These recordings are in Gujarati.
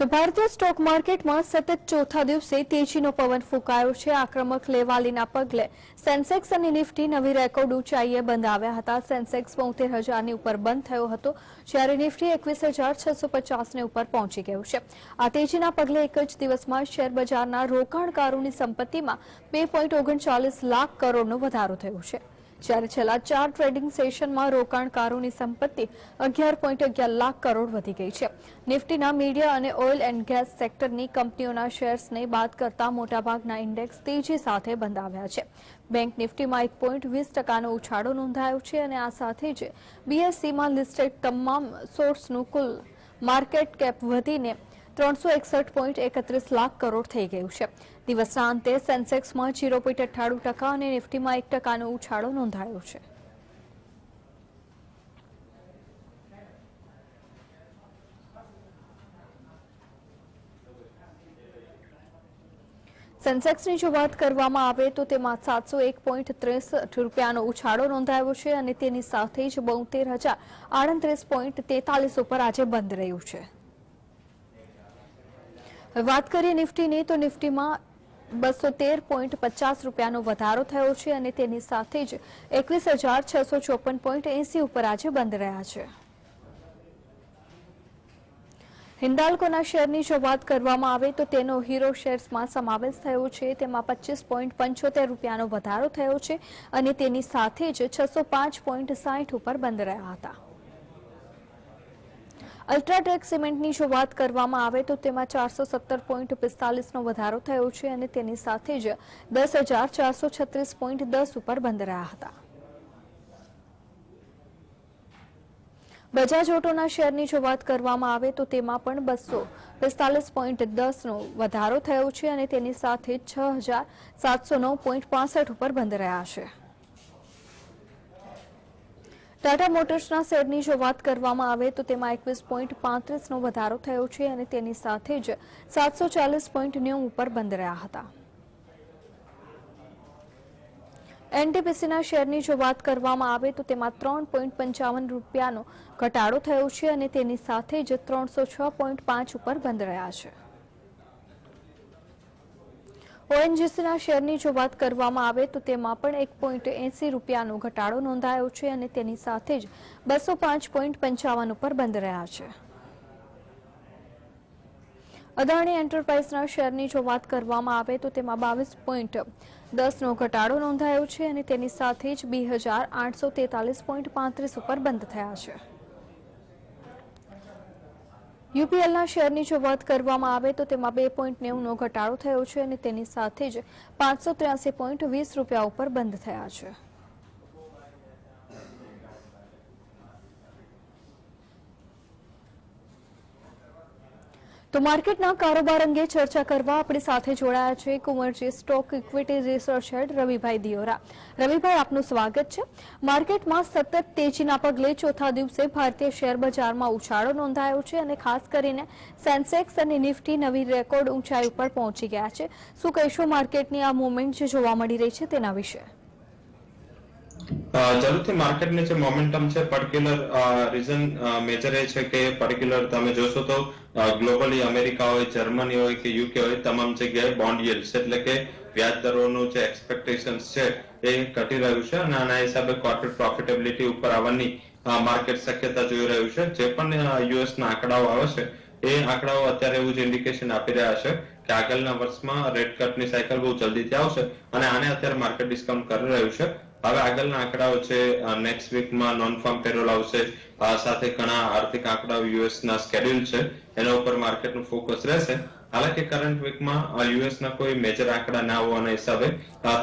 તો ભારતીય સ્ટોક માર્કેટમાં સતત ચોથા દિવસે તેજીનો પવન ફૂંકાયો છે. આક્રમક લેવાલીના પગલે સેન્સેક્સ અને નિફ્ટી નવી રેકોર્ડ ઊંચાઈએ બંધ આવ્યા હતા. સેન્સેક્સ બોતેર હજારની ઉપર બંધ થયો હતો, જ્યારે નિફ્ટી એકવીસ હજાર છસો પચાસને ઉપર પહોંચી ગયું છે. આ તેજીના પગલે એક જ દિવસમાં શેરબજારના રોકાણકારોની સંપત્તિમાં બે ઓગણચાલીસ લાખ કરોડનો વધારો થયો છે. જ્યારે છેલ્લા ચાર ટ્રેડિંગ સેશનમાં રોકાણકારોની સંપત્તિ અગિયાર પોઈન્ટ અગિયાર લાખ કરોડ વધી ગઈ છે. નિફ્ટીના મીડિયા અને ઓઇલ એન્ડ ગેસ સેક્ટરની કંપનીઓના શેર્સને બાદ કરતા મોટાભાગના ઇન્ડેક્સ તેજી સાથે બંધ આવ્યા છે. બેંક નિફ્ટીમાં એક પોઈન્ટ વીસ ટકાનો ઉછાળો નોંધાયો છે અને આ સાથે જ બીએસસીમાં લિસ્ટેડ તમામ સોર્સનું કુલ માર્કેટ કેપ વધીને ત્રણસો એકસઠ પોઈન્ટ એકત્રીસ લાખ કરોડ થઈ ગયું છે. દિવસના અંતે સેન્સેક્સમાં જીરો ટકા અને નિફ્ટીમાં એક ટકાનો ઉછાળો નોંધાયો છે. સેન્સેક્સની જો વાત કરવામાં આવે તો તેમાં સાતસો એક પોઈન્ટ ત્રીસ રૂપિયાનો ઉછાળો નોંધાયો છે અને તેની સાથે જ બોતેર હજાર આડત્રીસ પોઈન્ટ તેતાલીસ ઉપર આજે બંધ રહ્યું છે. વાત કરીએ નિફ્ટીની, તો નિફ્ટીમાં બસો તેર પોઈન્ટ પચાસ રૂપિયાનો વધારો થયો છે અને તેની સાથે જ એકવીસ હજાર છસો ચોપન પોઈન્ટ એસી ઉપર આજે બંધ રહ્યા છે. હિન્દાલ્કોના શેરની જો વાત કરવામાં આવે તો તેનો હીરો શેર્સમાં સમાવેશ થયો છે. તેમાં પચીસ પોઈન્ટ પંચોતેર રૂપિયાનો વધારો થયો છે અને તેની સાથે જ છસો પાંચ પોઈન્ટ સાઠ ઉપર બંધ રહ્યા હતા. અલ્ટ્રાટેક સિમેન્ટની જો વાત કરવામાં આવે તો તેમાં ચારસો સત્તર પોઈન્ટ પિસ્તાલીસનો વધારો થયો છે અને તેની સાથે જ દસ હજાર ચારસો છત્રીસ પોઈન્ટ દસ ઉપર બંધ રહ્યા હતા. બજાજ ઓટોના શેરની જો વાત કરવામાં આવે તો તેમાં પણ બસો પિસ્તાલીસ પોઈન્ટ દસનો વધારો થયો છે અને તેની સાથે છ હજાર સાતસો નવ પોઈન્ટ પાસઠ ઉપર બંધ રહ્યા છે. ટાટા મોટર્સના શેરની જો વાત કરવામાં આવે તો તેમાં એકવીસ પોઈન્ટ પાંત્રીસનો વધારો થયો છે અને તેની સાથે જ સાતસો ચાલીસ પોઈન્ટ નેવું ઉપર બંધ રહ્યા હતા. એનટીપીસીના શેરની જો વાત કરવામાં આવે તો તેમાં ત્રણ પોઈન્ટ પંચાવન રૂપિયાનો ઘટાડો થયો છે અને તેની સાથે જ ત્રણસો છ પોઈન્ટ પાંચ ઉપર બંધ રહ્યા છે. ઓએનજીસીના શેરની જો વાત કરવામાં આવે તો તેમાં પણ એક પોઈન્ટ એસી રૂપિયાનો ઘટાડો નોંધાયો છે અને તેની સાથે જ બસો પાંચ પોઈન્ટ પંચાવન ઉપર બંધ રહ્યા છે. અદાણી એન્ટરપ્રાઇઝના શેરની જો વાત કરવામાં આવે તો તેમાં બાવીસ પોઈન્ટ દસનો ઘટાડો નોંધાયો છે અને તેની સાથે જ બે હજાર આઠસો તેતાલીસ પોઈન્ટ પાંત્રીસ ઉપર બંધ થયા છે. યુપીએલના શેરની જો વાત કરવામાં આવે તો તેમાં બે પોઈન્ટ નેવુંનો ઘટાડો થયો છે અને તેની સાથે જ પાંચસો ત્ર્યાસી પોઈન્ટ વીસ રૂપિયા ઉપર બંધ થયા છે. તો માર્કેટના કારોબાર અંગે ચર્ચા કરવા આપણી સાથે જોડાયા છે Kunvarji stock equity research head Ravibhai Diyora. Ravibhai, આપનું સ્વાગત છે. માર્કેટમાં સતત તેજીના પગલે ચોથા દિવસે ભારતીય શેર બજારમાં ઉછાળો નોંધાયો છે અને ખાસ કરીને સેન્સેક્સ અને નિફ્ટી નવી રેકોર્ડ ઊંચાઈ ઉપર પહોંચી ગયા છે. શું કહેશો, માર્કેટની આ મુવમેન્ટ જે જોવા મળી રહી છે તેના વિશે? જરૂરથી માર્કેટની જે મોમેન્ટમ છે પર્ટિક્યુલર રીઝન મેજર એ છે કે પર્ટિક્યુલર તમે જોશો તો ગ્લોબલી અમેરિકા હોય જર્મની હોય કે યુકે હોય, તમામ જગ્યાએ બોન્ડ yields એટલે કે વ્યાજ જે એક્સપેક્ટેશન્સ છે એ ઘટી રહ્યું છે અને આના હિસાબે કોર્પોરેટ પ્રોફિટેબિલિટી ઉપર આવવાની માર્કેટ શક્યતા જોઈ રહ્યું છે. જે પણ યુએસ ના આંકડાઓ આવે છે, એ આંકડાઓ અત્યારે એવું જ ઇન્ડિકેશન આપી રહ્યા છે કે આગળના વર્ષમાં રેટ કટની સાયકલ બહુ જલ્દીથી આવશે અને આને અત્યારે માર્કેટ ડિસ્કાઉન્ટ કરી રહ્યું છે. હવે આગળના આંકડાઓ છે નેક્સ્ટ વીકમાં નોન ફાર્મ પેરોલ આવશે. સાથે ઘણા આર્થિક આંકડાઓ યુએસના સ્કેડ્યુલ છે. એના ઉપર માર્કેટનું ફોકસ રહેશે. હાલાકી કરંટ વીકમાં યુએસના કોઈ મેજર આંકડા ના હોવાના હિસાબે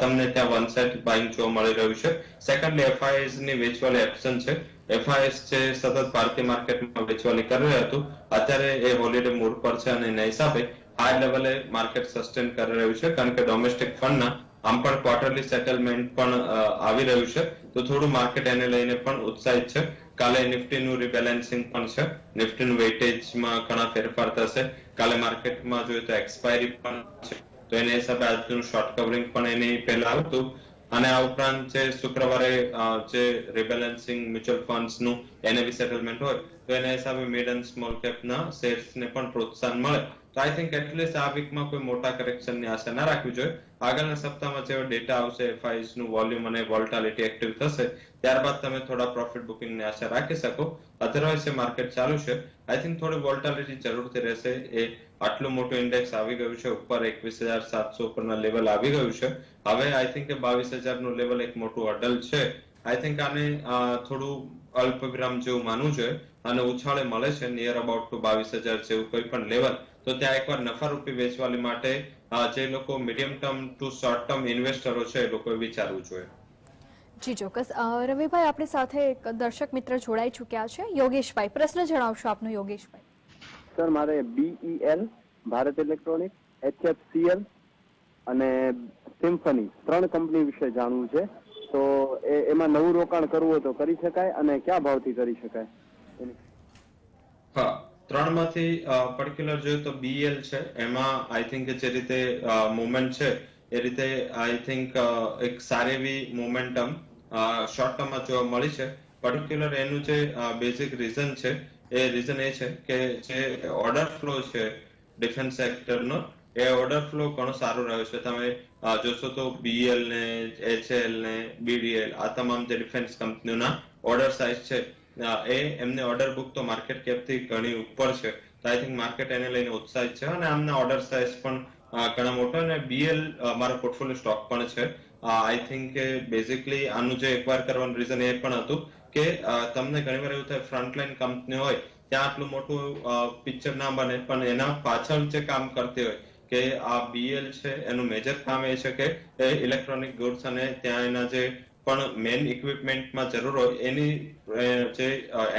તમને ત્યાં વન સાઇડ બાઇંગ જોવા મળી રહ્યું છે. સેકન્ડલી એફઆઈએસની વેચવાલી એપ્શન છે. એફઆઈએસ છે સતત ભારતીય માર્કેટમાં વેચવાલી કરી રહ્યું હતું, અત્યારે એ હોલિડે મૂડ પર છે અને એના હિસાબે હાઈ લેવલે માર્કેટ સસ્ટેન કરી રહ્યું છે. કારણ કે ડોમેસ્ટિક ફંડના આમ પણ ક્વાર્ટરલી સેટલમેન્ટ પણ આવી રહ્યું છે. તો થોડું માર્કેટ એને લઈને પણ ઉત્સાહિત છે. કાલે નિફ્ટીનું રિબેલેન્સિંગ પણ છે. નિફ્ટીનું વેઇટેજમાં ઘણા ફેરફાર થશે. કાલે માર્કેટમાં જોઈએ તો એક્સપાયરી પણ છે. તો એને હિસાબે આજનું શોર્ટ કવરિંગ પણ એની પહેલા આવતું. અને આ ઉપરાંત જે શુક્રવારે જે રિબેલેન્સિંગ મ્યુચ્યુઅલ ફંડ્સનું બી સેટલમેન્ટ હોય, તો એના હિસાબે મિડ એન્ડ સ્મોલ કેપના શેર્સને પણ પ્રોત્સાહન મળે. તો આઈ થિંક એટલીસ્ટ આ વીકમાં કોઈ મોટા કરેક્શનની આશા ના રાખવી જોઈએ. આગળના સપ્તાહમાં જેવો ડેટા આવશે એફઆઈસનું વોલ્યુમ અને વોલ્ટાલિટી એક્ટિવ થશે, ત્યારબાદ તમે થોડા પ્રોફિટ બુકિંગની આશા રાખી શકો. અધરવાઇઝ માર્કેટ ચાલુ છે. આઈ થિંક થોડી વોલ્ટાલિટી જરૂરથી રહેશે. એ આટલું મોટું ઇન્ડેક્સ આવી ગયું છે. ઉપર એકવીસ હજાર સાતસો ઉપરના લેવલ આવી ગયું છે. હવે આઈ થિંક બાવીસનું લેવલ એક મોટું અડલ છે. આઈ થિંક આને થોડું અલ્પ વિરામ જેવું માનવું જોઈએ. અને ઉછાળે મળે છે. નિયર અબાઉટ ટુ બાવીસ હજાર જેવું કોઈ પણ લેવલ તો ત્યાં એકવાર નફારૂપી વેચવાલી માટે જે લોકો medium term to short term ઇન્વેસ્ટરો છે એ લોકોએ વિચારવું જોઈએ. જી ચોક્કસ. રવિભાઈ આપણી સાથે એક દર્શક મિત્ર જોડાઈ ચૂક્યા છે. યોગેશભાઈ પ્રશ્ન જણાવશો આપનો યોગેશભાઈ. સર મારે બીઈએલ ભારત ઇલેક્ટ્રોનિક એચએફસીએલ અને સિમ્ફની ત્રણ કંપની વિશે જાણવું છે. તો એ એમાં નવું રોકાણ કરવું હોય તો કરી શકાય અને કયા ભાવથી કરી શકાય? હા. ત્રણમાંથી પર્ટિક્યુલર જોઈએ તો બીએલ છે. એમાં આઈ થિંક જે રીતે મુવમેન્ટ છે, એ રીતે આઈ થિંક એક સારી એવી મોમેન્ટમ શોર્ટ ટર્મમાં જોવા મળી છે. પર્ટિક્યુલર એનું જે બેઝિક રીઝન છે, એ રીઝન એ છે કે જે ઓર્ડર ફ્લો છે ડિફેન્સ સેક્ટરનો એ ઓર્ડર ફ્લો ઘણો સારો રહ્યો છે. તમે જોશો તો બીએલ ને એચએલ ને બીડીએલ આ તમામ જે ડિફેન્સ કંપનીઓના ઓર્ડર સાઇઝ છે એ એમને ઓર્ડર બુક તો માર્કેટ કેપથી ઘણી ઉપર છે. તો આઈ થિંક માર્કેટ એને લઈને ઉત્સાહિત છે અને આમના ઓર્ડર સાઇઝ પણ ઘણા મોટા અને બીએલ મારો પોર્ટફોલિયો સ્ટોક પણ છે. આઈ થિંક બેઝિકલી આનું જે એકવાર કરવાનું રીઝન એ પણ હતું કે તમને ઘણીવાર એવું થાય ફ્રન્ટલાઈન કંપની હોય, ત્યાં આટલું મોટું પિક્ચર ના બને, પણ એના પાછળ જે કામ કરતી હોય, કે આ બીએલ છે, એનું મેજર કામ એ છે કે ઇલેક્ટ્રોનિક ગુડ્સ અને ત્યાં એના જે પણ મેઇન ઇક્વિપમેન્ટમાં જરૂર હોય, એની જે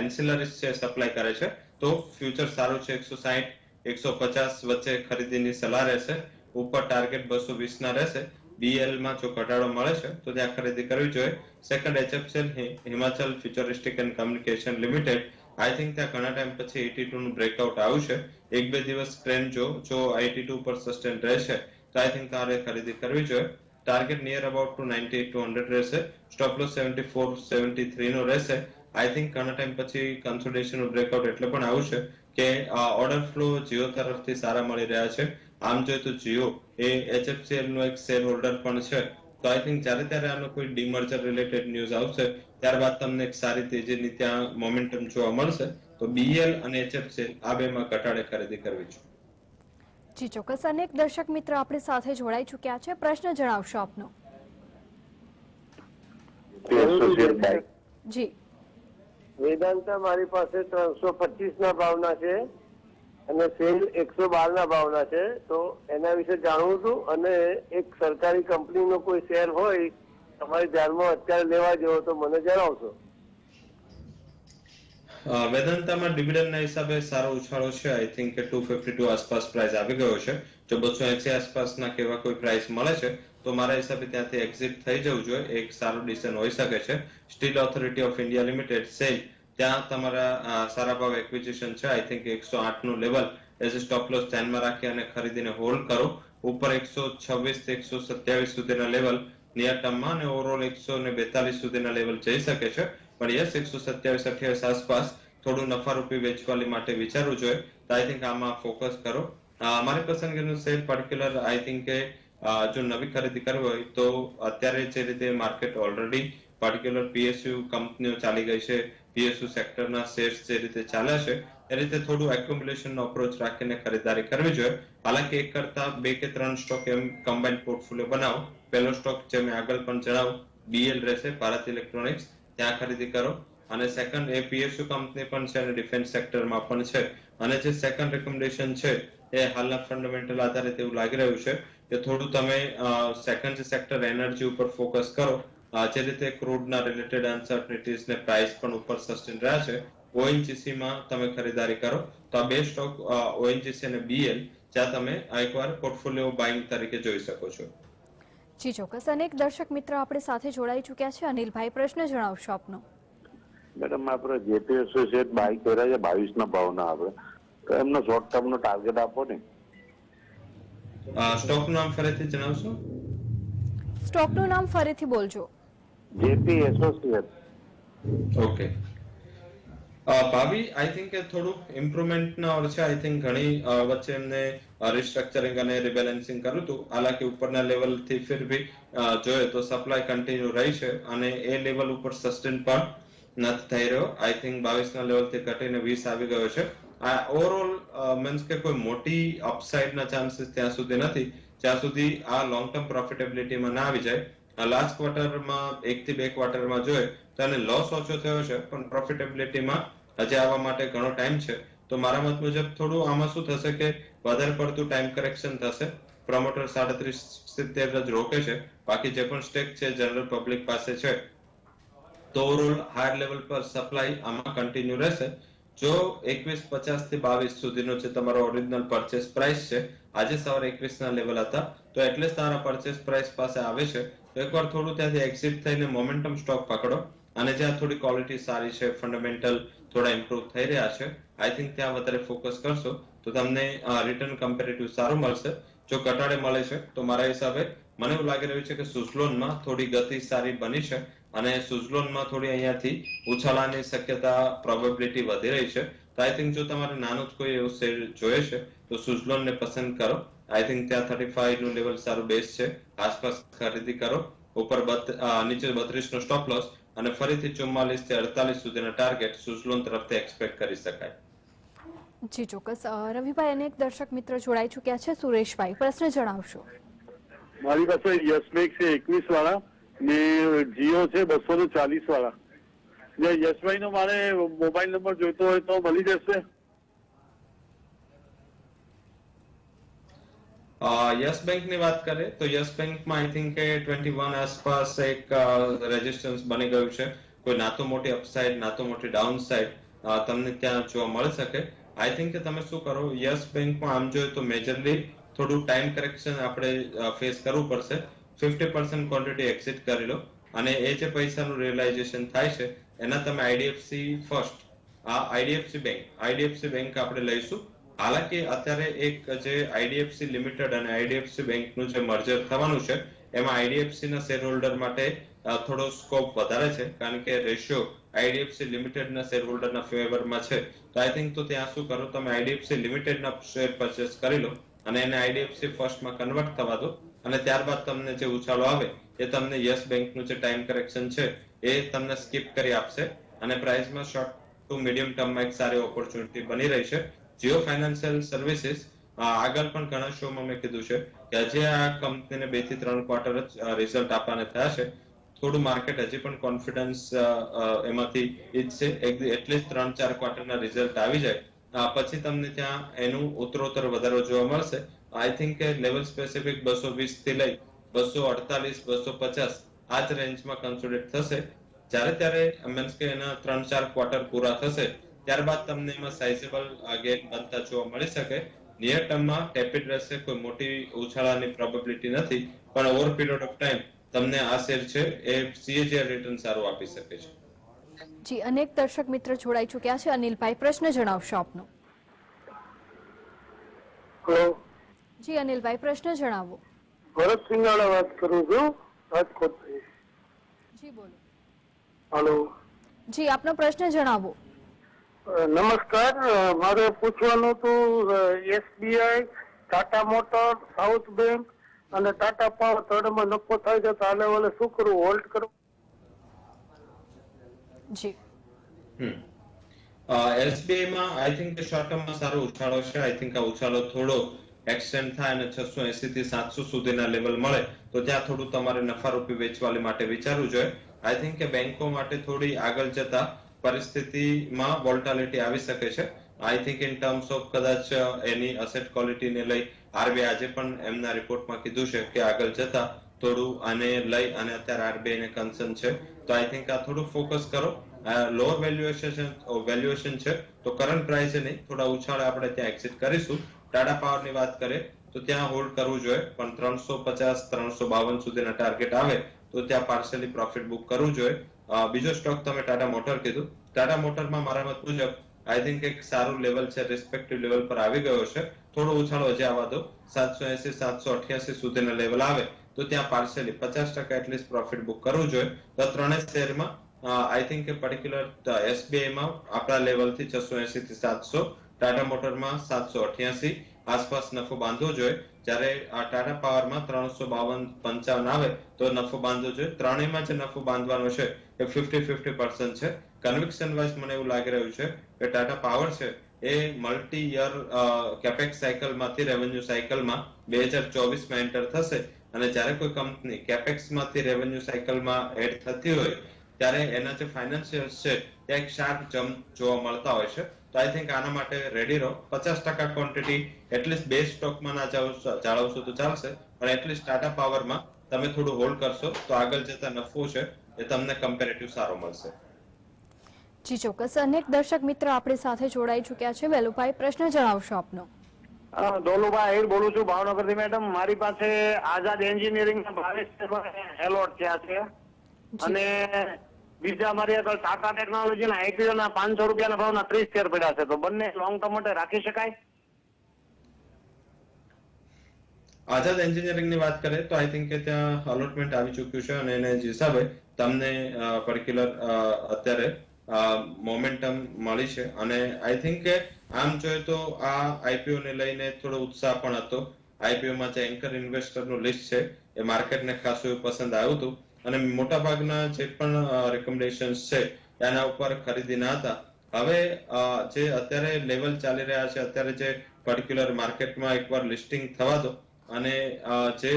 એન્સિલરીઝ છે સપ્લાય કરે છે, તો ફ્યુચર સારું છે, એકસો સાહીઠ એકસો પચાસ વચ્ચે ખરીદીની સલાહ રહેશે, ઉપર ટાર્ગેટ બસો વીસ ના રહેશે બીએલમાં જો ઘટાડો મળે છે, તો ત્યાં ખરીદી કરવી જોઈએ. Second HFCL Himachal futuristic and communication limited I think ત્યાં ઘણા ટાઈમ પછી એટી ટુ નું બ્રેકઆઉટ આવ્યું છે. એક બે દિવસ ટ્રેન્ડ જો જો આઈટી ટુ પર સસ્ટેન રહેશે, તો આઈ થિંક તારે ખરીદી કરવી જોઈએ. Target near about two ninety two hundred રહેશે stop loss seventy four seventy three નો રહેશે આઈ થિંક ઘણા ટાઈમ પછી કન્સોલિડેશન બ્રેકઆઉટ એટલે પણ આવશે કે ઓર્ડર ફ્લો જીઓ તરફથી સારા મળી રહ્યા છે. આમ જોઈએ તો જીઓ એ એચએફસીએલ નો એક શેર હોલ્ડર પણ છે. તો આઈ થિંક જ્યારે ત્યારે આનો કોઈ ડીમર્જર રિલેટેડ ન્યૂઝ આવશે, ત્યારબાદ તમને એક સારી તેજીની ત્યાં મોમેન્ટમ જોવા મળશે. તો બીએલ અને એચએફસીએલ આ બેમાં ઘટાડે ખરીદી કરવી છે. જી ચોક્કસ. અનેક દર્શક મિત્ર આપણી સાથે જોડાઈ ચૂક્યા છે. પ્રશ્ન જણાવશો આપનો? જી. વેદાંતા મારી પાસે ત્રણસો પચીસ ના ભાવના છે અને સેલ એકસો બાર ના ભાવના છે. તો એના વિશે જાણવું હતું અને એક સરકારી કંપનીનો કોઈ શેર હોય તમારી ધ્યાનમાં અત્યારે લેવા જેવો તો મને જણાવશો. વેદાંતામાં ડિવિડન્ડના હિસાબે સારો ઉછાળો છે. આઈ થિંક કે ટુ ફિફ્ટી ટુ આસપાસ પ્રાઇસ આવી ગયો છે. જો બસો એસી આસપાસના કેવા કોઈ પ્રાઇસ મળે છે, તો મારા હિસાબે ત્યાંથી એક્ઝિટ થઈ જવું જોઈએ. એક સારું ડિસિઝન હોઈ શકે છે. Steel Authority of India Limited SAIL ત્યાં તમારા સારા ભાવ એક્વિઝિશન છે. આઈ થિંક એકસો નું level as a stop loss ધ્યાનમાં રાખી અને ખરીદીને હોલ્ડ કરો. ઉપર એકસો છવ્વીસથી એકસો સત્યાવીસ સુધીના લેવલ નિયર ટર્મમાં અને ઓવરઓલ એકસો ને બેતાલીસ સુધીના લેવલ જઈ શકે છે. યસ એકસો સત્યાવીસ, અઠ્યાવીસ આસપાસ થોડું નફારૂપી વેચવાલી માટે વિચારવું જોઈએ તો આઈ થિંક આમાં ફોકસ કરો. અમારી મારી પસંદગીનું શેર પર્ટિક્યુલર આઈ થિંક જો નવી ખરીદી કરવી હોય તો અત્યારે જે રીતે માર્કેટ ઓલરેડી પર્ટિક્યુલર પીએસયુ કંપનીઓ ચાલી ગઈ છે પીએસયુ સેક્ટરના શેર્સ જે રીતે ચાલ્યા છે, એ રીતે થોડું એક્યુમ્યુલેશન નો અપ્રોચ રાખીને ખરીદારી કરવી જોઈએ. હાલાકી એક કરતા બે કે ત્રણ સ્ટોક એમ કમ્બાઇન્ડ પોર્ટફોલિયો બનાવો. પહેલો સ્ટોક જે મેં આગળ પણ જણાવું બીએલ રહેશે, ભારત ઇલેક્ટ્રોનિક્સ ત્યાં ખરીદી કરો. અને સેકન્ડ એ પીએસયુ કંપની પણ છે અને ડિફેન્સ સેક્ટરમાં પણ છે. અને જે સેકન્ડ રેકમેન્ડેશન છે, એ હાલના ફંડામેન્ટલ આધારિત એવું લાગી રહ્યું છે કે થોડું તમે સેકન્ડ સેક્ટર એનર્જી ઉપર ફોકસ કરો જે રીતે ક્રૂડના રિલેટેડ અનસર્ટનિટીઝ ને પ્રાઇસ પણ ઉપર સસ્ટેન રહ્યા છે ઓએનજીસીમાં તમે ખરીદારી કરો. તો આ બે સ્ટોક ઓએનજીસી અને બીએલ જ્યાં તમે એકવાર પોર્ટફોલિયો બાઇંગ તરીકે જોઈ શકો છો. જી ચોક્કસ. અનેક દર્શક મિત્ર આપણે સાથે જોડાઈ ચૂક્યા છે. અનિલભાઈ પ્રશ્ન જણાવશો આપનો. મેડમ આપણે જેપી એસોસિએટ બાય કર્યા છે બાવીસ ના ભાવના આપણે. તો એમનો શોર્ટ ટર્મ નો. ટાર્ગેટ આપો ને સ્ટોક નામ ફરીથી જણાવશો? સ્ટોકનું નામ ફરીથી બોલજો. જેપી એસોસિએટ ઓકે ભાવિ આઈ થિંક કે થોડુંક ઇમ્પ્રુવમેન્ટના ઓર છે. આઈ થિંક ઘણી વચ્ચે એમને રિસ્ટ્રક્ચરિંગ અને રિબેલેન્સિંગ કર્યું હતું. હાલાકી ઉપરના લેવલથી ફિર બી જોયે તો સપ્લાય કન્ટિન્યુ રહી છે અને એ લેવલ ઉપર સસ્ટેન પણ નથી થઈ રહ્યો. આઈ થિંક બાવીસના લેવલથી ઘટીને વીસ આવી ગયો છે. આ ઓવરઓલ મીન્સ કે કોઈ મોટી અપસાઇડના ચાન્સીસ ત્યાં સુધી નથી. જ્યાં સુધી આ લોંગ ટર્મ પ્રોફિટેબિલિટીમાં ના આવી જાય. લાસ્ટ ક્વાર્ટરમાં એક થી બે ક્વાર્ટરમાં જોઈએ તો એને લોસ ઓછો થયો છે, પણ પ્રોફિટેબિલિટીમાં હજી આવવા માટે ઘણો ટાઈમ છે. તો મારા મત મુજબ થોડું આમાં શું થશે કે વધારે પડતું ટાઈમ કરેક્શન થશે. પ્રમોટર સાડત્રીસ સિત્તેર જ રોકે છે. બાકી જે પણ સ્ટેક છે જનરલ પબ્લિક પાસે છે. તો ઓવરઓલ હાયર લેવલ પર સપ્લાય આમાં કન્ટિન્યુ રહેશે. જો એકવીસ પચાસથી બાવીસ સુધીનો જે તમારો ઓરિજિનલ પરચેસ પ્રાઇસ છે, આજે સવારે એકવીસ ના લેવલ હતા. તો એટલે તારા પરચેસ પ્રાઇસ પાસે આવે છે. તો એકવાર થોડું ત્યાંથી એક્ઝિટ થઈને મોમેન્ટમ સ્ટોક પકડો. અને જ્યાં થોડી ક્વોલિટી સારી છે ફંડામેન્ટલ થોડા ઇમ્પ્રુવ થઈ રહ્યા છે. આઈ થિંક ત્યાં વધારે ફોકસ કરશો તો તમને રિટર્ન કમ્પેરેટિવ સારું મળશે. જો ઘટાડે મળે છે, તો મારા હિસાબે મને એવું લાગી રહ્યું છે કે સુઝલોનમાં થોડી ગતિ સારી બની છે અને સુઝલોનમાં થોડી અહીંયાથી ઉછાળાની શક્યતા પ્રોબેબિલિટી વધી રહી છે. તો આઈ થિંક જો તમારે નાનું જ કોઈ એવું શેર જોઈએ છે, તો સુઝલોનને પસંદ કરો. આઈ થિંક ત્યાં થર્ટી ફાઈવનું લેવલ સારું બેસ છે. આસપાસ ખરીદી કરો. ઉપર નીચે બત્રીસ નો સ્ટોપ લોસ અને ફરીથી ચુમ્માલીસથી અડતાલીસ સુધીના ટાર્ગેટ સુઝલોન તરફથી એક્સપેક્ટ કરી શકાય. જી ચોક્કસ. રવિભાઈ અનેક એક દર્શક મિત્ર જોડાઈ ચૂક્યા છે સુરેશભાઈ. પ્રશ્ન જણાવશો. મારી પાસે યસમેક છે એકવીસ વાળા ને જીઓ છે બસો ને ચાલીસ વાળા જે યશભાઈ નો મારે મોબાઈલ નંબર જોઈતો હોય તો મળી જશે. યસ બેંકની વાત કરીએ તો યસ બેંકમાં આઈ થિંક કે ટ્વેન્ટી વન આસપાસ એક રેઝિસ્ટન્સ બની ગયું છે. કોઈ ના તો મોટી અપસાઇડ ના તો મોટી ડાઉન સાઇડ તમને ત્યાં જોવા મળી શકે. આઈ થિંક તમે શું કરો યસ બેંકમાં આમ જોઈએ તો મેજરલી થોડું ટાઈમ કરેક્શન આપણે ફેસ કરવું પડશે. ફિફ્ટી પર્સન્ટ ક્વોન્ટિટી એક્ઝિટ કરી લો અને એ જે પૈસાનું રિયલાઇઝેશન થાય છે, એના તમે આઈડીએફસી ફર્સ્ટ આ આઈડીએફસી બેંક આઈડીએફસી બેંક આપણે લઈશું. હાલાકી અત્યારે એક જે આઈડીએફસી લિમિટેડ અને આઈડીએફસી બેંકનું જે મર્જર થવાનું છે, એમાં આઈડીએફસી ના શેર હોલ્ડર માટે થોડો સ્કોપ વધારે છે, કારણ કે રેશિયો આઈડીએફસી લિમિટેડ ના શેર હોલ્ડર ના ફેવરમાં છે. તો આઈ થિંક તો ત્યાં શું કરો, તમે આઈડીએફસી લિમિટેડ ના શેર પરચેસ કરી લો અને એને આઈડીએફસી ફર્સ્ટમાં કન્વર્ટ થવા દો અને ત્યારબાદ તમને જે ઉછાળો આવે, એ તમને યસ બેંકનું જે ટાઈમ કરેક્શન છે, એ તમને સ્કીપ કરી આપશે અને પ્રાઇસમાં શોર્ટ ટુ મીડિયમ ટર્મમાં એક સારી ઓપોર્ચ્યુનિટી બની રહી છે. જીઓ ફાઇનાન્શિયલ સર્વિસીસ આગળ પણ ઘણા શોમાં મેં કીધું છે કે હજી આ કંપનીને બેથી ત્રણ ક્વાર્ટર જ રિઝલ્ટ આપવાના થયા છે. થોડું માર્કેટ હજી પણ કોન્ફિડન્સ એમાંથી ઈચ્છશે એટલીસ્ટ ત્રણ ચાર ક્વાર્ટરના રિઝલ્ટ આવી જાય. પછી તમને ત્યાં એનું ઉત્તરોત્તર વધારો જોવા મળશે. આઈ થિંક કે લેવલ સ્પેસિફિક બસો વીસથી લઈ બસો અડતાલીસ, બસો પચાસ આ જ રેન્જમાં કન્સોલિડેટ થશે. જ્યારે ત્યારે મીન્સ કે એના ત્રણ ચાર ક્વાર્ટર પૂરા થશે. ત્યારબાદ તમને એમાં સાઇઝેબલ ગેન બનતા જોવા મળી શકે. નિયર ટર્મમાં ટેપિડ રહેશે કોઈ મોટી ઉછાળાની પ્રોબેબિલિટી નથી પણ ઓવર પીરિયડ ઓફ ટાઈમ તમને આ શેર છે એ સીએજીઆર રિટર્ન સારું આપી શકે છે. જી અનેક દર્શક મિત્ર જોડાઈ ચૂક્યા છે. અનિલભાઈ પ્રશ્ન જણાવશો આપનો? હલો. જી અનિલભાઈ પ્રશ્ન જણાવો. ભરત સિંગાળા વાત કરું છું. રાજકોટથી. જી બોલો. હલો. જી આપનો પ્રશ્ન જણાવો. નમસ્કાર. મારે પૂછવાનું હતું SBI Tata motor south bank અને ટાટા પાવર ત્રણમાં નફો થાય છે તો આ લેવલે શું કરવું? હોલ્ડ કરવું જી. એસબીઆઈ માં આઈ થિંક કે શોર્ટ ટર્મમાં સારો ઉછાળો છે. આઈ થિંક આ ઉછાળો થોડો એક્સટેન્ડ થાય અને છસો એસી થી સાતસો સુધીના લેવલ મળે તો ત્યાં થોડું તમારે નફારૂપી વેચવાલી માટે વિચારવું જોઈએ. આઈ થિંક કે બેંકો માટે થોડી આગળ જતા પરિસ્થિતિમાં વોલ્ટાલિટી આવી શકે છે. I think in terms of કદાચ એની અસેટ ક્વોલિટીને લઈ આરબીઆઈ આજે પણ એમના રિપોર્ટમાં કીધું છે કે આગળ જતા થોડું આને લઈ અને અત્યારે આરબીઆઈ ને કન્સર્ન છે. તો આઈ થિંક આ થોડું ફોકસ કરો. લોઅર વેલ્યુએશન વેલ્યુએશન છે તો કરંટ પ્રાઇસે નહીં, થોડા ઉછાળે આપણે ત્યાં એક્ઝિટ કરીશું. ટાટા પાવરની વાત કરીએ, તો ત્યાં હોલ્ડ કરવું જોઈએ, પણ ત્રણસો પચાસ, ત્રણસો બાવન સુધીના ટાર્ગેટ આવે, તો ત્યાં પાર્સલી પ્રોફિટ બુક કરવું જોઈએ. બીજો સ્ટોક તમે ટાટા મોટર કીધું. ટાટા મોટરમાં મારા મત મુજબ આઈ થિંક એક સારું લેવલ છે રિસ્પેક્ટિવ લેવલ પર આવી ગયો છે. થોડો ઉછાળો હજી આવવા દો. સાતસો એસી, સાતસો અઠ્યાસી સુધીના લેવલ આવે, તો ત્યાં પાર્સલી પચાસ ટકા એટલીસ્ટ પ્રોફિટ બુક કરવું જોઈએ. તો ત્રણેય શેરમાં આઈ થિંક પર્ટિક્યુલર એસબીઆઈમાં આપણા લેવલથી છસો એસી થી સાતસો ટાટા મોટરમાં સાતસો અઠ્યાસી, આસપાસ નફો બાંધવો જોઈએ. જ્યારે ટાટા પાવરમાં ત્રણસો બાવન પંચાવન આવે, તો નફો બાંધવો જોઈએ. ત્રણેયમાં જે નફો બાંધવાનો છે. એ ફિફ્ટી ફિફ્ટી પર્સન્ટ છે. કન્વિક્શન વાઇઝ મને એવું લાગી રહ્યું છે કે ટાટા પાવર છે એ મલ્ટી યર કેપેક્સ સાયકલમાંથી રેવન્યુ સાયકલમાં બે હજાર ચોવીસમાં એન્ટર થશે. અને જ્યારે કોઈ કંપની કેપેક્સમાંથી રેવન્યુ સાયકલમાં એડ થતી હોય, ત્યારે એના જે ફાઇનાન્શિયલ્સ છે તે એક શાર્પ જમ્પ જોવા મળતા હોય છે. તો આઈ થિંક આના માટે રેડી રહો. પચાસ ટકા ક્વોન્ટિટી એટલીસ્ટ બે સ્ટોકમાં ના જાળવશો તો ચાલશે. પણ એટલીસ્ટ ટાટા પાવરમાં તમે થોડું હોલ્ડ કરશો તો આગળ જતા નફો છે એ તમને કમ્પેરેટિવ સારો મળશે. જી ચોક્કસ. અનેક દર્શક મિત્ર આપણી સાથે જોડાઈ ચૂક્યા છે. વેલુભાઈ પ્રશ્ન જણાવશો આપનો? હા, દોલુભાઈ આહિર બોલું છું ભાવનગરથી. મેડમ મારી પાસે આઝાદ એન્જિનિયરિંગ ના બાવીસ એલોટ થયા છે. અને બીજા મારી આગળ ટાટા ટેકનોલોજી ના આઈપીઓ ના પાંચસો રૂપિયાના ભાવના ત્રીસ શેર પડ્યા છે. તો બંને લોંગ ટર્મ માટે રાખી શકાય? આઝાદ એન્જિનિયરિંગની વાત કરીએ તો આઈ થિંક કે ત્યાં અલોટમેન્ટ આવી ચૂક્યું છે અને એને જે હિસાબે તમને પર્ટિક્યુલર અત્યારે મોમેન્ટમ મળી છે. અને આઈ થિંક કે આમ જોઈએ તો આ આઈપીઓ ને લઈને થોડો ઉત્સાહ પણ હતો. આઈપીઓમાં જે એન્કર ઇન્વેસ્ટરનું લિસ્ટ છે, એ માર્કેટને ખાસું એવું પસંદ આવ્યું હતું. અને મોટા ભાગના જે પણ રેકમેન્ડેશન્સ છે, એના ઉપર ખરીદી ના હતા. હવે જે અત્યારે લેવલ ચાલી રહ્યા છે, અત્યારે જે પર્ટિક્યુલર માર્કેટમાં એકવાર લિસ્ટિંગ થવા દો અને જે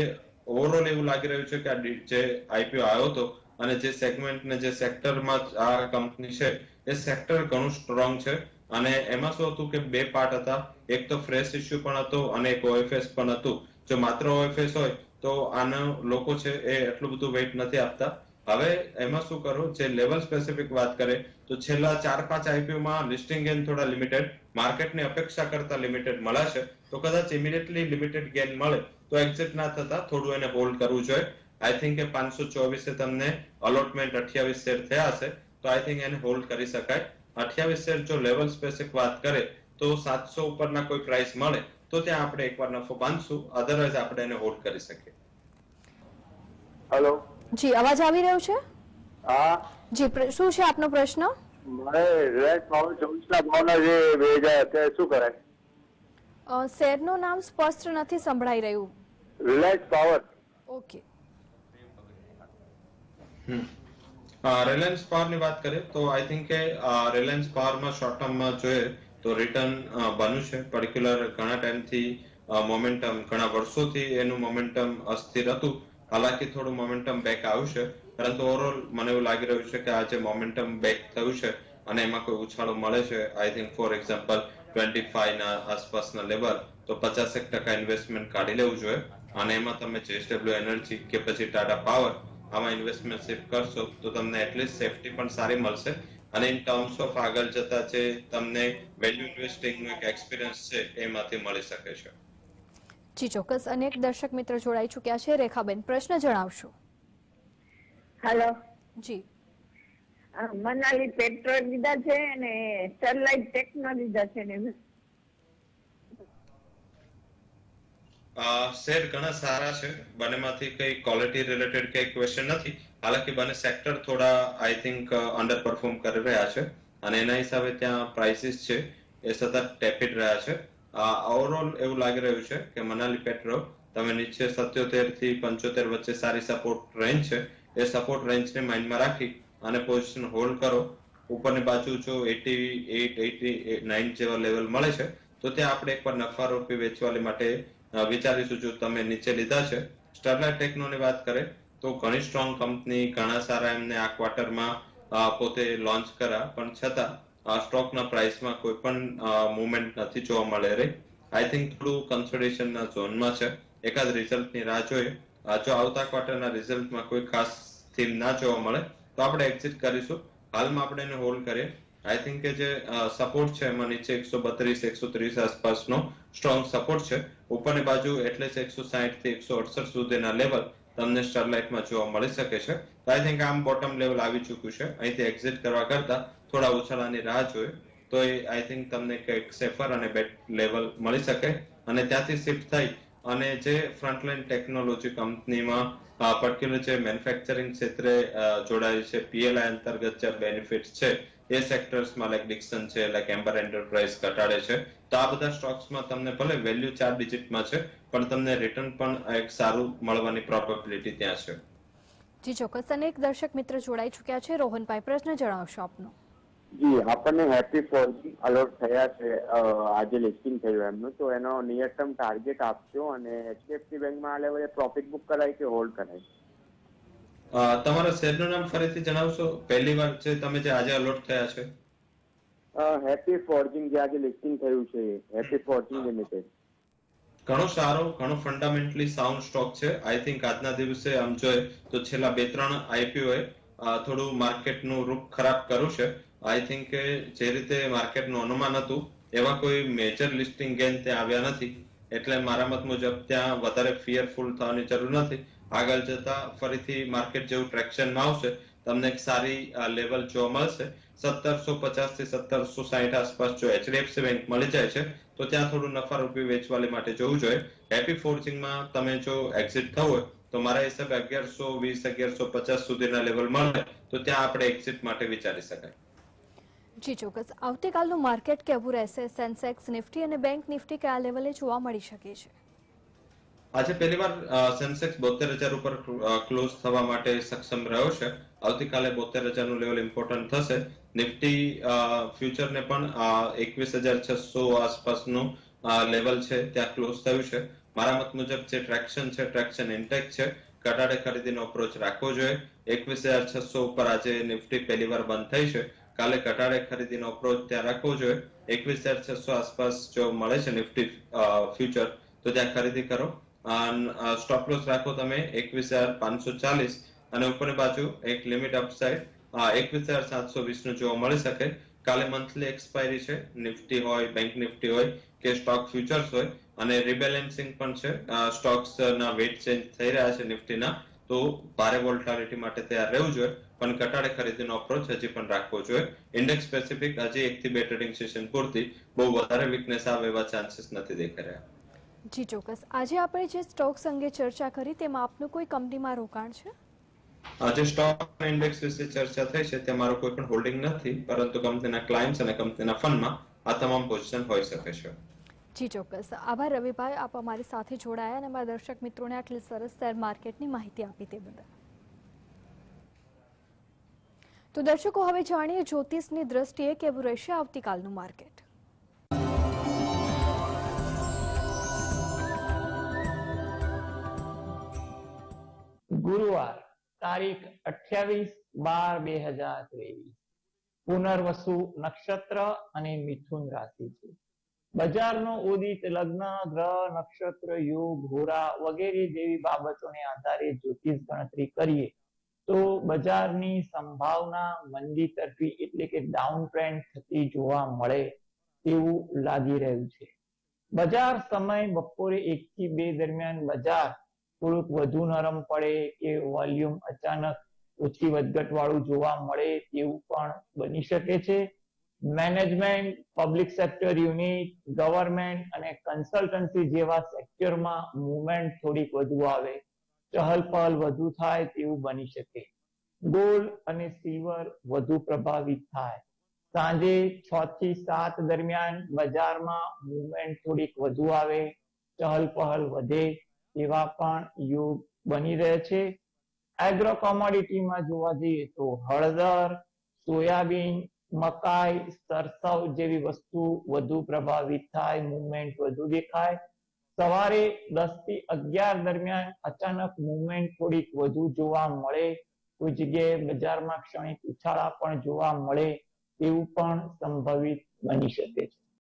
ઓવરઓલ એવું લાગી રહ્યું છે કે આ જે આઈપીઓ આવ્યો હતો અને જે સેગમેન્ટ ને જે સેક્ટરમાં આ કંપની છે, એ સેક્ટર ઘણું સ્ટ્રોંગ છે. અને એમાં શું હતું કે બે પાર્ટ હતા. એક તો ફ્રેશ ઇસ્યુ પણ હતો અને એક ઓએફએસ પણ હતું. જો માત્ર ઓએફએસ હોય તો આના લોકો છે એ એટલું બધું વેઇટ નથી આપતા. હવે એમાં શું કરો? જે લેવલ સ્પેસિફિક વાત કરે, તો છેલ્લા ચાર પાંચ આઈપીઓમાં લિસ્ટિંગ ગેન થોડા લિમિટેડ માર્કેટની અપેક્ષા કરતા લિમિટેડ મળ્યા છે. તો કદાચ ઇમિડિયેટલી લિમિટેડ ગેન મળે તો એક્ઝિટ ના થતા થોડું એને હોલ્ડ કરવું જોઈએ. આઈ થિંક કે પાંચસો ચોવીસે તમને અલોટમેન્ટ અઠ્યાવીસ શેર થયા હશે તો આઈ થિંક એને હોલ્ડ કરી શકાય. અઠ્યાવીસ શેર જો લેવલ સ્પેસિફિક વાત કરે તો સાતસો ઉપરના કોઈ પ્રાઇસ મળે તો ત્યાં આપણે એકવાર નફો બાંધશું અધરવાઇઝ આપણે એને હોલ્ડ કરી શકીએ. હેલો જી અવાજ આવી રહ્યો છે? હા. જી શું છે આપનો પ્રશ્ન? મારે રેટ ભાવ ચોવીસ ના ભાવના જે બે હજાર અત્યારે શું કરાય? અ, શેરનું નામ સ્પષ્ટ નથી સંભળાઈ રહ્યું. Reliance power. ઓકે. રિલાયન્સ પાવરની વાત કરીએ તો આઈ થિંક કે રિલાયન્સ પાવરમાં શોર્ટ ટર્મમાં જોઈએ તો રિટર્ન બન્યું છે. પર્ટિક્યુલર ઘણા ટાઈમથી મોમેન્ટમ ઘણા વર્ષોથી એનું મોમેન્ટમ અસ્થિર હતું. હાલાકી થોડું મોમેન્ટમ બેક આવ્યું છે. પરંતુ ઓવરઓલ મને એવું લાગી રહ્યું છે કે આ જે મોમેન્ટમ બેક થયું છે અને એમાં કોઈ ઉછાળો મળે છે I think for example twenty five ના આસપાસના લેવલ તો પચાસેક ટકા ઇન્વેસ્ટમેન્ટ કાઢી લેવું જોઈએ. અને એમાં તમે જેએસડબલ્યુ એનર્જી કે પછી ટાટા પાવર આમાં ઇન્વેસ્ટમેન્ટ શિફ્ટ કરશો તો તમને એટલીસ્ટ સેફટી પણ સારી મળશે. અને ઇન ટર્મ્સ ઓફ આગળ જતા જે તમને વેલ્યુ ઇન્વેસ્ટિંગ નો એક એક્સપિરિયન્સ છે એમાંથી મળી શકે છે. જી ચોક્કસ. અનેક દર્શક મિત્ર જોડાઈ ચૂક્યા છે. રેખાબેન પ્રશ્ન જણાવશો? હેલો જી. મનાલી પેટ્રોલ લીધા છે અને સ્ટરલાઇટ ટેકનો લીધા છે ને શેર ઘણા સારા છે. બંનેમાંથી કઈ ક્વોલિટી રિલેટેડ કઈ ક્વેશ્ચન નથી. હાલાકી બંને સેક્ટર થોડા આઈ થિંક અંડર પરફોર્મ કરી રહ્યા છે. અને એના હિસાબે ત્યાં પ્રાઇસીસ છે એ સતત ટેપિડ રહ્યા છે. ઓવરઓલ એવું લાગી રહ્યું છે કે મનાલી પેટ્રો તમે નીચે સત્યોતેરથી પંચોતેર વચ્ચે સારી સપોર્ટ રેન્જ છે. એ સપોર્ટ રેન્જને માઇન્ડમાં રાખી અને પોઝિશન હોલ્ડ કરો. ઉપરની બાજુ જો એટી એટ, એટી નાઇન જેવા લેવલ મળે છે, તો ત્યાં આપણે એકવાર નફા રૂપી વેચવાલી માટે વિચારીશું જો તમે નીચે લીધા છે. સ્ટરલાઇટ ટેકનોની વાત કરે, તો ઘણી સ્ટ્રોંગ કંપની ઘણા સારા એમને આ ક્વાર્ટરમાં પોતે લોન્ચ કર્યા, પણ છતાં સ્ટોકના પ્રાઇસમાં કોઈ પણ મુવમેન્ટ નથી જોવા મળે રહી. આઈ થિંક થોડું કન્સોલિડેશનના ઝોનમાં છે. એકાદ રિઝલ્ટની રાહ જોઈએ. જો આવતા ક્વાર્ટરના રિઝલ્ટમાં કોઈ ખાસ થીમ ના જોવા મળે તો આપણે એક્ઝિટ કરીશું. હાલમાં આપણે એને હોલ્ડ કરીએ. આઈ થિંક કે જે સપોર્ટ છે એમાં નીચે એકસો બત્રીસ, એકસો ત્રીસ આસપાસનો સ્ટ્રોંગ સપોર્ટ છે. ઉપરની બાજુ એટલે જ એકસો સાહીઠથી એકસો અડસઠ સુધીના લેવલ તમને સ્ટરલાઇટમાં જોવા મળી શકે છે. તો આઈ થિંક આમ બોટમ લેવલ આવી ચૂક્યું છે. અહીંથી એક્ઝિટ કરવા કરતા થોડા ઉછાળાની રાહ જોઈએ તો એ આઈ થિંક તમને કંઈક સેફર અને બેટ લેવલ મળી શકે. અને ત્યાંથી શિફ્ટ થઈ અને જે ફ્રન્ટલાઇન ટેકનોલોજી કંપનીમાં પર્ટિક્યુલર જે મેન્યુફેક્ચરિંગ ક્ષેત્રે જોડાયું છે પીએલઆઈ અંતર્ગત જે બેનિફિટ છે, એ સેક્ટર્સમાં લાઈક ડિક્સન છે લાઈક એમ્બર એન્ટરપ્રાઇઝ ઘટાડે છે. તો આ બધા સ્ટોક્સમાં તમને ભલે વેલ્યુ ચાર ડિજિટમાં છે, પણ તમને રિટર્ન પણ એક સારું મળવાની પ્રોબેબિલિટી ત્યાં છે. જી, ચોક્કસ. અને એક દર્શક મિત્ર જોડાઈ ચૂક્યા છે. રોહનભાઈ, પ્રશ્ન જણાવશો આપનો. જી આપણને હેપી ફોરજી અલોટ થયા છે આજે લિસ્ટિંગ થયું એમનું. તો એનો નિયર ટર્મ ટાર્ગેટ આપજો અને એચડીએફસી બેંકમાં આ લેવલે પ્રોફિટ બુક કરાય કે હોલ્ડ કરાય? તમારા શેરનું નામ ફરીથી જણાવશો? પહેલી વાર છે તમે જે આજે અલોટ થયા છે. હેપી ફોર્જિંગ જે આજે લિસ્ટિંગ થયું છે હેપી ફોર્જિંગ લિમિટેડ ઘણો સારો ઘણો ફંડામેન્ટલી સાઉન્ડ સ્ટોક છે. આઈ થિંક આજના દિવસે આમ જોઈએ તો છેલ્લા બે ત્રણ આઈપીઓ એ થોડું માર્કેટનું રૂપ ખરાબ કર્યું છે. આઈ થિંક જે રીતે માર્કેટનું અનુમાન હતું, એવા કોઈ મેજર લિસ્ટિંગ ગેન ત્યાં આવ્યા નથી. એટલે મારા મત મુજબ ત્યાં વધારે ફિયરફુલ થવાની જરૂર નથી. આગળ જતા ફરીથી માર્કેટ જેવું ટ્રેક્શનમાં આવશે, તમને એક સારી લેવલ જોવા મળશે. સત્તરસો પચાસથી સત્તરસો સાહીઠ આસપાસ જો એચડીએફસી બેંક મળી જાય છે, તો ત્યાં થોડું નફા રૂપી વેચવાલી માટે જોવું જોઈએ. હેપી ફોર્જિંગમાં તમે જો એક્ઝિટ થવું હોય, તો મારા હિસાબે અગિયારસો વીસ, અગિયારસો પચાસ સુધીના લેવલ મળે, તો ત્યાં આપણે એક્ઝિટ માટે વિચારી શકાય. જી, ચોક્કસ. આવતીકાલનું માર્કેટ કેવું રહેશે? સેન્સેક્સ, નિફ્ટી અને બેંક નિફ્ટી કયા લેવલે જોવા મળી શકે છે? આજે પહેલીવાર સેન્સેક્સ બોતેર હજાર ઉપર ક્લોઝ થવા માટે સક્ષમ રહ્યો છે. આવતીકાલે બોતેર હજારનું લેવલ ઇમ્પોર્ટન્ટ થશે. નિફ્ટી ફ્યુચરને પણ એકવીસ હજાર છસો આસપાસનું લેવલ છે, ત્યાં ક્લોઝ થયું છે. મારા મત મુજબ જે ટ્રેક્શન છે ટ્રેક્શન ઇન્ટેક છે, ઘટાડે ખરીદીનો અપ્રોચ રાખવો જોઈએ. એકવીસ હજાર છસો ઉપર આજે નિફ્ટી પહેલીવાર બંધ થઈ છે. કાલે ઘટાડે ખરીદીનો અપ્રોચ ત્યાં રાખવો જોઈએ. એકવીસ હજાર છસો આસપાસ જો મળે છે નિફ્ટી ફ્યુચર તો ત્યાં ખરીદી કરો. સ્ટોપ લોસ રાખો તમે એકવીસ હજાર પાંચસો ચાલીસ અને ઉપરની બાજુ એક લિમિટ અપસાઇડ એકવીસ હજાર સાતસો વીસનું જોવા મળી શકે. કાલે મંથલી એક્સપાયરી છે, નિફ્ટી હોય બેંક નિફ્ટી હોય કે સ્ટોક ફ્યુચર્સ હોય અને રિબેલેન્સિંગ પણ છે. સ્ટોક્સ ના વેટ ચેન્જ થઈ રહ્યા છે નિફ્ટીના, તો ભારે વોલ્ટાલિટી માટે તૈયાર રહેવું જોઈએ. પણ ઘટાડે ખરીદીનો અપ્રોચ હજી પણ રાખવો જોઈએ. ઇન્ડેક્સ સ્પેસિફિક હજી એક થી બે ટ્રેડિંગ સેશન પૂરતી બહુ વધારે વીકનેસ આવે એવા ચાન્સીસ નથી દેખાઈ રહ્યા. જી ચોક્કસ. આજે આપણે જે સ્ટોક્સ અંગે ચર્ચા કરી તેમાં આપનું કોઈ કંપનીમાં રોકાણ છે? આજે સ્ટોક ઇન્ડેક્સ વિશે ચર્ચા થઈ છે તે મારો કોઈ પણ હોલ્ડિંગ નથી પરંતુ કંપનીના ક્લાયન્ટ્સ અને કંપનીના ફંડમાં આ તમામ પોઝિશન હોઈ શકે છે. જી ચોક્કસ. આભાર રવિભાઈ આપ અમારી સાથે જોડાયા અને અમારા દર્શક મિત્રોને આટલી સરસ શેર માર્કેટની માહિતી આપી તે બદલ. તો દર્શકો, હવે જાણીએ જ્યોતિષની દ્રષ્ટિએ કેવું રહેશે આવતીકાલનું માર્કેટ. ગુરુવાર, તારીખ અઠ્યાવીસ બાર બે હજાર ત્રેવીસ. પુનર્વસુ નક્ષત્ર અને મિથુન રાશિ છે. બજારનો ઉદિત લગ્ન, ગ્રહ, નક્ષત્ર, યોગ, હોરા વગેરે જેવી બાબતોને આધારે જ્યોતિષ ગણતરી કરીએ. તો બજારની સંભાવના મંદી તરફી એટલે કે ડાઉન ટ્રેન્ડ થતી જોવા મળે તેવું લાગી રહ્યું છે. બજાર સમય બપોરે એક થી બે દરમિયાન બજાર થોડુંક વધુ નરમ પડે કે વોલ્યુમ અચાનક ઓછી વધઘટ વાળું જોવા મળે તેવું પણ બની શકે છે. Management, public sector unit, government અને કન્સલ્ટન્સી જેવા સેક્ટરમાં મુવમેન્ટ થોડીક વધુ આવે. ચહલ પહલ વધુ થાય તેવું બની શકે. ગોળ અને સીવર વધુ પ્રભાવિત થાય. સાંજે છ થી સાત દરમિયાન બજારમાં મુવમેન્ટ થોડીક વધુ આવે, ચહલ પહલ વધે એવા પણ યોગ બની રહે છે. એગ્રો કોમોડિટીમાં જોવા જઈએ તો હળદર, સોયાબીન, મકાઈ, સરસવ જેવી વસ્તુ વધુ પ્રભાવિત થાય મુવમેન્ટ વધુ દેખાય. સવારે દસથી અગિયાર દરમિયાન અચાનક મુવમેન્ટ થોડીક વધુ જોવા મળે, કોઈ જગ્યાએ બજારમાં ક્ષણિક ઉછાળા પણ જોવા મળે, એવું પણ સંભવિત બની શકે છે.